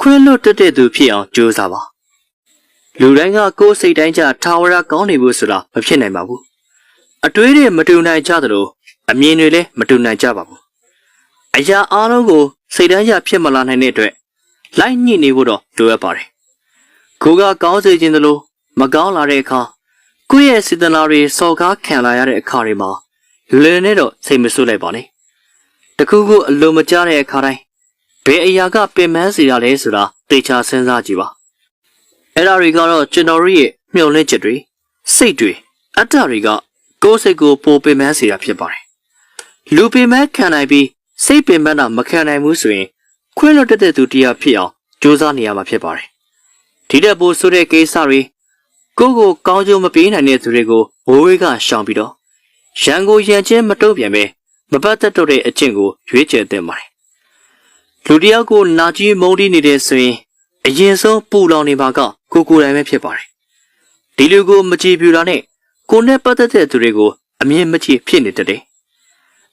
ခွင့်လွတ်တက်တဲ့သူဖြစ်အောင်ကြိုးစားပါလူတိုင်းကကိုယ်စိတ်တိုင်းကြထာဝရကောင်းနေဖို့ဆိုတာမဖြစ်နိုင်ပါဘူးအတွေးတွေမတူနိုင်ကြသလိုအမြင်တွေလည်းမတူနိုင်ကြပါဘူးအရာအားလုံးကိုစိတ်တိုင်းကြဖြစ်မလာနိုင်တဲ့အတွက်လိုက်ညှိနေဖို့တော့လိုအပ်ပါတယ်ကိုကကောင်းစေခြင်းသလိုမကောင်းလာတဲ့အခါကိုယ့်ရဲ့စေတနာတွေစော်ကားခံလာရတဲ့အခါတွေမှာလွယ်နဲ့တော့စိတ်မဆိုးလိုက်ပါနဲ့တခုခုအလိုမကျတဲ့အခါတိုင်း ဘယ်အရာကပင်ပန်းစေရလဲဆိုတာသေချာစဉ်းစားကြည့်ပါအဲ့ဒါတွေကတော့ကျွန်တော်တို့ရဲ့မျှော်လင့်ချက်တွေစိတ်တွေအတ္တတွေကကိုယ်စိတ်ကိုပိုပင်ပန်းစေတာဖြစ်ပါတယ်လူပင်ပန်းခံနိုင်ပြီးစိတ်ပင်ပန်းတာမခံနိုင်ဘူးဆိုရင်ခွင့်လွတ်တတ်တဲ့သူတရားဖြစ်အောင်ကြိုးစားနေရမှာဖြစ်ပါတယ်ဒီတဲ့ပို့ဆိုတဲ့ကိစ္စတွေကိုယ့်ကိုကောင်းကျိုးမပေးနိုင်တဲ့သူတွေကိုဝိုးဝေးကရှောင်ပြီးတော့ရန်ကိုရန်ချင်းမတုံ့ပြန်ပဲမပတ်သက်တော့တဲ့အကျင့်ကိုရွေးချယ်သင့်ပါတယ် လူတစ်ယောက်ကိုနာကြီးမုန်းတီးနေတဲ့ဆိုရင်အရင်ဆုံးပူလောင်နေပါကကိုကိုယ်တိုင်ပဲဖြစ်ပါတယ်ဒီလူကိုမကြည်ပြူတာနဲ့ကိုယ်နဲ့ပတ်သက်တဲ့သူတွေကိုအမြင်မကြည်ဖြစ်နေတတ်တယ်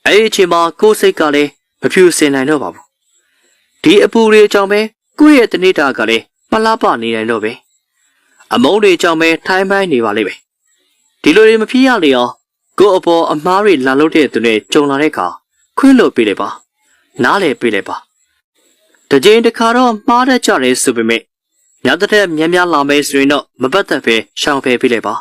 အဲ့ဒီအချိန်မှာကိုယ်စိတ်ကလည်းမဖြူစင်နိုင်တော့ပါဘူးဒီအပူတွေအကြောင်းပဲကိုယ့်ရဲ့တနေ့တာကလည်းမလားပနေနိုင်တော့ပဲအမုန်းတွေအကြောင်းပဲထိုင်းပိုင်းနေပါလိမ့်မယ်ဒီလိုတွေမဖြစ်ရလေအောင်ကိုယ့်အပေါ်အမားတွေလာလို့တဲ့သူနဲ့ကြုံလာတဲ့အခါခွင့်လွှတ်ပေးလိုက်ပါနားလေပေးလိုက်ပါ တစ်ကြိမ်တစ်ခါတော့မှားတတ်ကြတယ်ဆိုပေမဲ့ညတစ်ထက်များများလာမယ်ဆိုရင်တော့မပတ်သက်ပဲရှောင်ဖယ်ပေးလိုက်ပါ